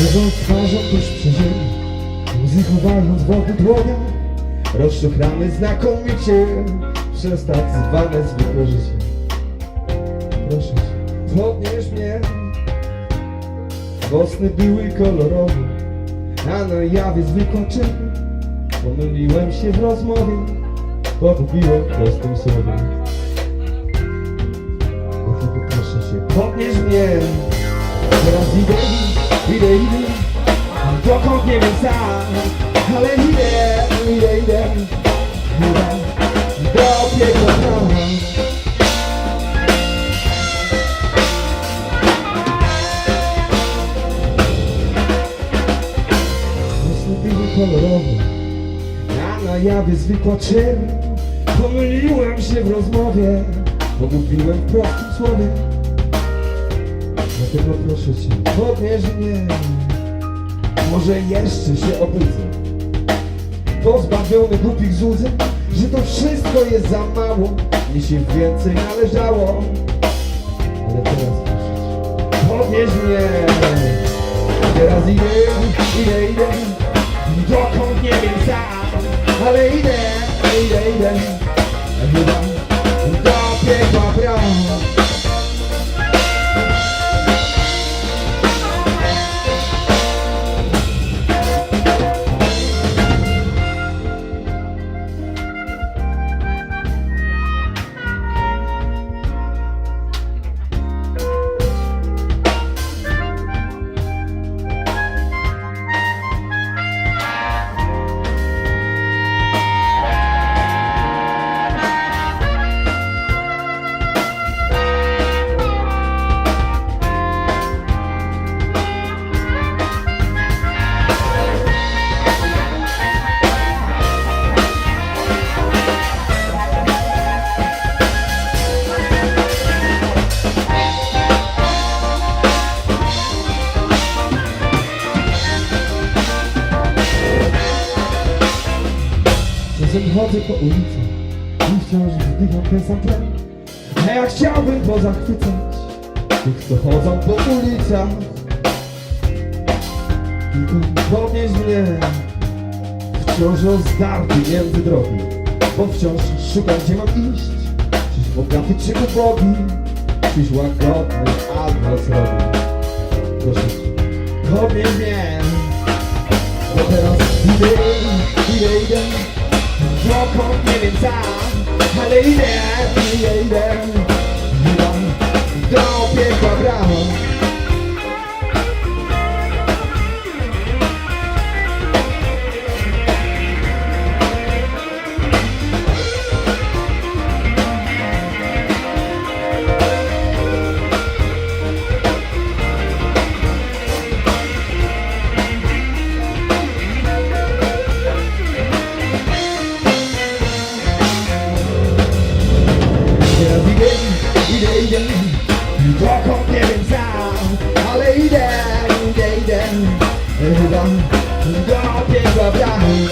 Leżą twarzą tuż przy ziemi Muzyką waląc wokół dłonia. Rozszuchramy znakomicie Przez tak zwane zwykłe życie. Proszę cię, podnieś mnie. Bosny były kolorowy A na jawie zwykła czerń Pomyliłem się w rozmowie Pogubiłem prostym słowie idę, idę. Dokąd nie wiem sam. Ale idę, idę, idę. Idę do piekła były kolorowe. A na jawie zwykła czerń Pomyliłem się w rozmowie Pogubiłem w prostym słowie Dlatego proszę cię, podnieś mnie. Może jeszcze się obudzę. Pozbawiony głupich złudzeń Że to wszystko jest za mało. Mi się więcej należało. Ale teraz proszę cię, podnieś mnie. Teraz idę, idę, idę. Dokąd nie wiem sam Ale idę, idę, idę Czasem chodzę po ulicy i wciąż wdycham ten sam tlen. A ja chciałbym pozachwycać tych, co chodzą po ulicach Tylko podnieś mnie wciąż rozdarty między drogi Bo wciąż szukam, gdzie mam iść. Czyś bogaty, czy ubogi Czyś łagodny albo srogi Proszę podnieś mnie bo teraz idę, idę, idę Dokąd nie Ale idę, idę, idę Chyba do piekła brawo idę, idę, idę Chyba do piekła bramy